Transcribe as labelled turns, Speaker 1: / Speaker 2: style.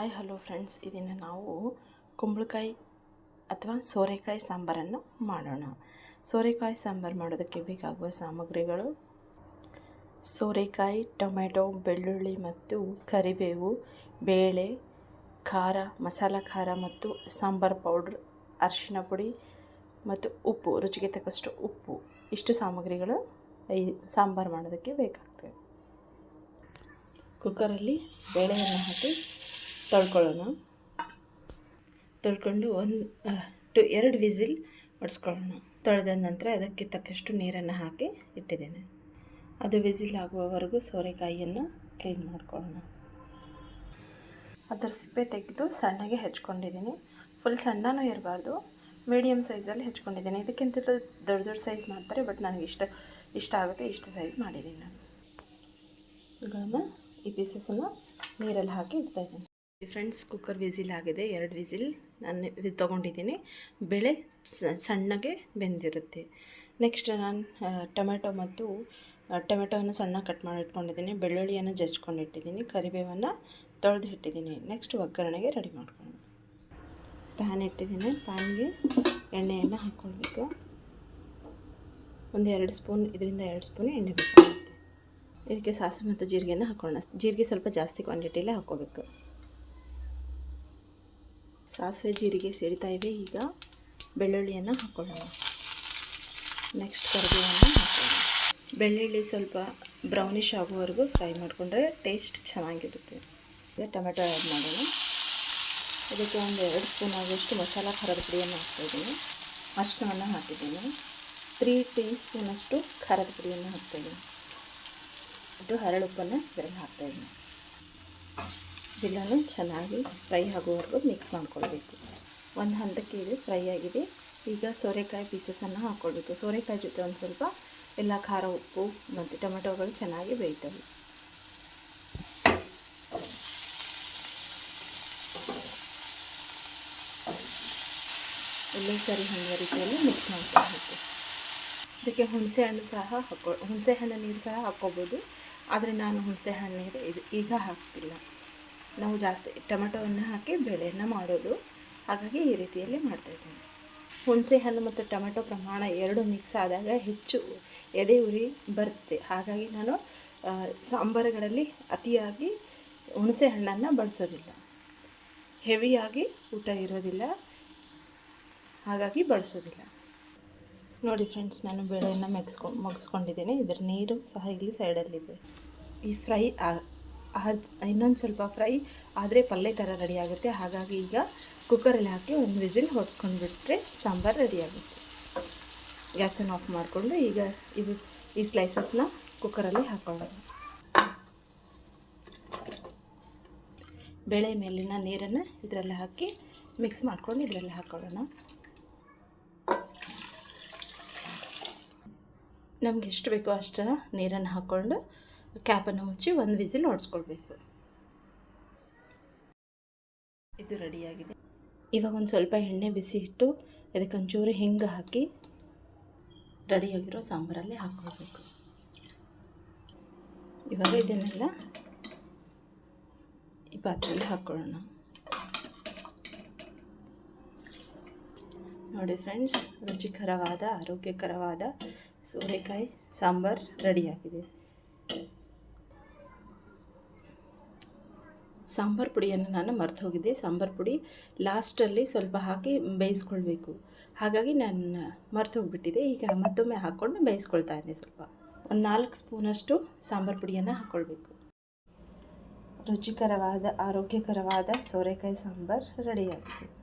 Speaker 1: Hi, hello friends. ಇದನ್ನು ನಾವು ಕುಂಬಳಕಾಯಿ ಅಥವಾ ಸೋರೆಕಾಯಿ ಸಾಂಬಾರನ್ನು ಮಾಡೋಣ. ಸೋರೆಕಾಯಿ ಸಾಂಬಾರು ಮಾಡೋದಕ್ಕೆ ಬೇಕಾಗುವ ಸಾಮಗ್ರಿಗಳು ಸೋರೆಕಾಯಿ ಟೊಮೆಟೊ ಬೆಳ್ಳುಳ್ಳಿ ಮತ್ತು ಕರಿಬೇವು, ಬೇಳೆ, ಖಾರ, ಮಸಾಲ ಖಾರ ಮತ್ತು ಸಾಂಬಾರು ಪೌಡ್ರ್ ಅರಿಶಿನ ಪುಡಿ ಮತ್ತು ಉಪ್ಪು, ರುಚಿಗೆ ತಕ್ಕಷ್ಟು ಉಪ್ಪು. ಇಷ್ಟು ಸಾಮಗ್ರಿಗಳು ಈ ಸಾಂಬಾರು ಮಾಡೋದಕ್ಕೆ ಬೇಕಾಗ್ತವೆ. ಕುಕ್ಕರಲ್ಲಿ ಬೇಳೆಯನ್ನು ಹಾಕಿ ತೊಳ್ಕೊಳ್ಳೋಣ. ತೊಳ್ಕೊಂಡು ಒಂದು ಟು, ಎರಡು ವಿಸಿಲ್ ಹೊಡೆಸ್ಕೊಳ್ಳೋಣ ತೊಳೆದ ನಂತರ ಅದಕ್ಕೆ ತಕ್ಕಷ್ಟು ನೀರನ್ನು ಹಾಕಿ ಇಟ್ಟಿದ್ದೇನೆ. ಅದು ವಿಸಿಲ್ ಆಗುವವರೆಗೂ ಸೋರೆಕಾಯಿಯನ್ನು ಕ್ಲೀನ್ ಮಾಡ್ಕೊಳ್ಳೋಣ. ಅದರ ಸಿಪ್ಪೆ ತೆಗೆದು ಸಣ್ಣಗೆ ಹೆಚ್ಕೊಂಡಿದ್ದೀನಿ. ಫುಲ್ ಸಣ್ಣನೂ ಇರಬಾರ್ದು ಮೀಡಿಯಮ್ ಸೈಜಲ್ಲಿ ಹೆಚ್ಕೊಂಡಿದ್ದೀನಿ. ಇದಕ್ಕಿಂತ ದೊಡ್ಡ ದೊಡ್ಡ ಸೈಜ್ ಮಾಡ್ತಾರೆ, ಬಟ್ ನನಗೆ ಇಷ್ಟ ಇಷ್ಟ ಆಗುತ್ತೆ ಇಷ್ಟು ಸೈಜ್ ಮಾಡಿದ್ದೀನಿ ನಾನು. ಇವುಗಳನ್ನು ಈ ಪೀಸಸನ್ನು ನೀರಲ್ಲಿ ಹಾಕಿ ಇಡ್ತಾ ಇದ್ದೀನಿ. ಫ್ರೆಂಡ್ಸ್ ಕುಕ್ಕರ್ ವಿಸಿಲ್ ಆಗಿದೆ, ಎರಡು ವಿಸಿಲ್ ನಾನು ತೊಗೊಂಡಿದ್ದೀನಿ. ಬೆಳೆ ಸಣ್ಣಗೆ ಬೆಂದಿರುತ್ತೆ. ನೆಕ್ಸ್ಟ್ ನಾನು ಟೊಮೆಟೊ ಮತ್ತು ಟೊಮೆಟೊವನ್ನು ಸಣ್ಣ ಕಟ್ ಮಾಡಿ ಇಟ್ಕೊಂಡಿದ್ದೀನಿ. ಬೆಳ್ಳುಳ್ಳಿಯನ್ನು ಜಜ್ಕೊಂಡು ಇಟ್ಟಿದ್ದೀನಿ ಕರಿಬೇವನ್ನು ತೊಳೆದು ಇಟ್ಟಿದ್ದೀನಿ. ನೆಕ್ಸ್ಟ್ ಒಗ್ಗರಣೆಗೆ ರೆಡಿ ಮಾಡ್ಕೊಂಡು ಪ್ಯಾನ್ ಇಟ್ಟಿದ್ದೀನಿ. ಪ್ಯಾನ್ಗೆ ಎಣ್ಣೆಯನ್ನು ಹಾಕ್ಕೊಳ್ಬೇಕು. ಒಂದು ಎರಡು ಸ್ಪೂನ್ ಇದರಿಂದ ಎರಡು ಸ್ಪೂನ್ ಎಣ್ಣೆ ಬೇಕಾಗುತ್ತೆ ಇದಕ್ಕೆ ಸಾಸಿವೆ ಮತ್ತು ಜೀರಿಗೆಯನ್ನು ಹಾಕ್ಕೊಳ್ಳೋಣ. ಜೀರಿಗೆ ಸ್ವಲ್ಪ ಜಾಸ್ತಿ ಕ್ವಾಂಟಿಟಿಯಲ್ಲೇ ಹಾಕ್ಕೋಬೇಕು. ಸಾಸಿವೆ ಜೀರಿಗೆ ಸಿಡಿತಾ ಇದೆ ಈಗ ಬೆಳ್ಳುಳ್ಳಿಯನ್ನು ಹಾಕ್ಕೊಳ್ಳೋಣ ನೆಕ್ಸ್ಟ್ ಕರಿಬೇವನ್ನು ಹಾಕೋಣ. ಬೆಳ್ಳುಳ್ಳಿ ಸ್ವಲ್ಪ ಬ್ರೌನಿಶ್ ಆಗುವವರೆಗೂ ಫ್ರೈ ಮಾಡಿಕೊಂಡ್ರೆ ಟೇಸ್ಟ್ ಚೆನ್ನಾಗಿರುತ್ತೆ. ಈಗ ಟೊಮೆಟೊ ಆ್ಯಡ್ ಮಾಡೋಣ. ಅದಕ್ಕೆ ಒಂದು ಎರಡು ಸ್ಪೂನ್ ಆಗುವಷ್ಟು ಮಸಾಲ ಖಾರದ ಪುಡಿಯನ್ನು ಹಾಕ್ತಾಯಿದ್ದೀನಿ ಅರಿಶಿನವನ್ನು ಹಾಕಿದ್ದೀನಿ. ತ್ರೀ ಟೀ ಸ್ಪೂನಷ್ಟು ಖಾರದ ಪುಡಿಯನ್ನು ಹಾಕ್ತಾಯಿದ್ದೀನಿ ಇದು ಹರಳುಪ್ಪನ್ನು ಇದರಲ್ಲಿ ಹಾಕ್ತಾಯಿದ್ದೀನಿ ಇದೆಲ್ಲನೂ ಚೆನ್ನಾಗಿ ಫ್ರೈ ಆಗೋವರೆಗೂ ಮಿಕ್ಸ್ ಮಾಡ್ಕೊಳ್ಬೇಕು. ಒಂದು ಹಂತಕ್ಕೆ ಇದು ಫ್ರೈ ಆಗಿದೆ. ಈಗ ಸೋರೆಕಾಯಿ ಪೀಸಸನ್ನು ಹಾಕ್ಕೊಳ್ಬೇಕು ಸೋರೆಕಾಯಿ ಜೊತೆ ಒಂದು ಸ್ವಲ್ಪ ಎಲ್ಲ ಖಾರ, ಉಪ್ಪು ಮತ್ತು ಟೊಮೆಟೊಗಳು ಚೆನ್ನಾಗಿ ಬೇಯ್ತವೆ. ಎಲ್ಲೂ ಸರಿ ಹಣ್ಣು ರೀತಿಯಲ್ಲಿ ಮಿಕ್ಸ್ ಮಾಡ್ಕೊಳ್ಬೇಕು. ಇದಕ್ಕೆ ಹುಣಸೆ ಹಣ್ಣು ಸಹ ಹಾಕೊ, ಹುಣಸೆ ಹಣ್ಣು ನೀರು ಸಹ ಹಾಕ್ಕೋಬೋದು ಆದರೆ ನಾನು ಹುಣಸೆ ಹಣ್ಣು ಇದು ಈಗ ಹಾಕ್ತಿಲ್ಲ. ನಾವು ಜಾಸ್ತಿ ಟೊಮೆಟೊವನ್ನು ಹಾಕಿ ಬೇಳೆಯನ್ನು ಮಾಡೋದು. ಹಾಗಾಗಿ ಈ ರೀತಿಯಲ್ಲಿ ಮಾಡ್ತಾಯಿದ್ದೇನೆ ಹುಣಸೆ ಹಣ್ಣು ಮತ್ತು ಟೊಮೆಟೊ ಪ್ರಮಾಣ ಎರಡು ಮಿಕ್ಸ್ ಆದಾಗ ಹೆಚ್ಚು ಎದೆ ಉರಿ ಬರುತ್ತೆ. ಹಾಗಾಗಿ ನಾನು ಸಾಂಬಾರುಗಳಲ್ಲಿ ಅತಿಯಾಗಿ ಹುಣಸೆ ಹಣ್ಣನ್ನು ಬಳಸೋದಿಲ್ಲ. ಹೆವಿಯಾಗಿ ಊಟ ಇರೋದಿಲ್ಲ. ಹಾಗಾಗಿ ಬಳಸೋದಿಲ್ಲ. ನೋಡಿ ಫ್ರೆಂಡ್ಸ್ ನಾನು ಬೇಳೆಯನ್ನು ಮೆಗ್ಸ್ಕೊ, ಮುಗಿಸ್ಕೊಂಡಿದ್ದೀನಿ. ಇದರ ನೀರು ಸಹ ಇಲ್ಲಿ ಸೈಡಲ್ಲಿದೆ ಈ ಫ್ರೈ ಇನ್ನೊಂದು ಸ್ವಲ್ಪ ಫ್ರೈ ಆದರೆ ಪಲ್ಯ ಥರ ರೆಡಿ ಆಗುತ್ತೆ. ಹಾಗಾಗಿ ಈಗ ಕುಕ್ಕರಲ್ಲಿ ಹಾಕಿ ಒಂದು ವಿಸಿಲ್ ಹೊಡ್ಸ್ಕೊಂಡ್ಬಿಟ್ರೆ ಸಾಂಬಾರು ರೆಡಿ ಆಗುತ್ತೆ. ಗ್ಯಾಸನ್ನು ಆಫ್ ಮಾಡಿಕೊಂಡು ಈಗ ಇದು ಈ ಸ್ಲೈಸಸ್ನ ಕುಕ್ಕರಲ್ಲಿ ಹಾಕೊಳ್ಳೋಣ ಬೇಳೆ ಮೇಲಿನ ನೀರನ್ನು ಇದರಲ್ಲಿ ಹಾಕಿ ಮಿಕ್ಸ್ ಮಾಡ್ಕೊಂಡು ಇದರಲ್ಲಿ ಹಾಕ್ಕೊಳ್ಳೋಣ ನಮಗೆ ಎಷ್ಟು ಬೇಕೋ ಅಷ್ಟು ನೀರನ್ನು ಹಾಕ್ಕೊಂಡು ಕ್ಯಾಪನ್ನು ಮುಚ್ಚಿ ಒಂದು ವಿಸಿಲ್ ಹೊಡೆಸ್ಕೊಳ್ಬೇಕು ಇದು ರೆಡಿಯಾಗಿದೆ. ಇವಾಗ ಒಂದು ಸ್ವಲ್ಪ ಎಣ್ಣೆ ಬಿಸಿ ಇಟ್ಟು ಇದಕ್ಕೆ ಒಂಚೂರು ಹಿಂಗೆ ಹಾಕಿ ರೆಡಿಯಾಗಿರೋ ಸಾಂಬಾರಲ್ಲಿ ಹಾಕ್ಕೊಳ್ಬೇಕು. ಇವಾಗ ಇದನ್ನೆಲ್ಲ ಈ ಪಾತ್ರೆಯಲ್ಲಿ ಹಾಕ್ಕೊಳ್ಳೋಣ. ನೋಡಿ ಫ್ರೆಂಡ್ಸ್ ರುಚಿಕರವಾದ ಆರೋಗ್ಯಕರವಾದ ಸೋರೆಕಾಯಿ ಸಾಂಬಾರು ರೆಡಿಯಾಗಿದೆ. ಸಾಂಬಾರು ಪುಡಿಯನ್ನು ನಾನು ಮರೆತು ಹೋಗಿದ್ದೆ. ಸಾಂಬಾರು ಪುಡಿ ಲಾಸ್ಟಲ್ಲಿ ಸ್ವಲ್ಪ ಹಾಕಿ ಬೇಯಿಸ್ಕೊಳ್ಬೇಕು. ಹಾಗಾಗಿ ನಾನು ಮರೆತು ಹೋಗಿಬಿಟ್ಟಿದೆ. ಈಗ ಮತ್ತೊಮ್ಮೆ ಹಾಕ್ಕೊಂಡು ಬೇಯಿಸ್ಕೊಳ್ತಾ ಇದ್ದೀನಿ ಸ್ವಲ್ಪ. ಒಂದು ನಾಲ್ಕು ಸ್ಪೂನಷ್ಟು ಸಾಂಬಾರು ಪುಡಿಯನ್ನು ಹಾಕ್ಕೊಳ್ಬೇಕು. ರುಚಿಕರವಾದ, ಆರೋಗ್ಯಕರವಾದ ಸೋರೆಕಾಯಿ ಸಾಂಬಾರು ರೆಡಿಯಾಗಿದೆ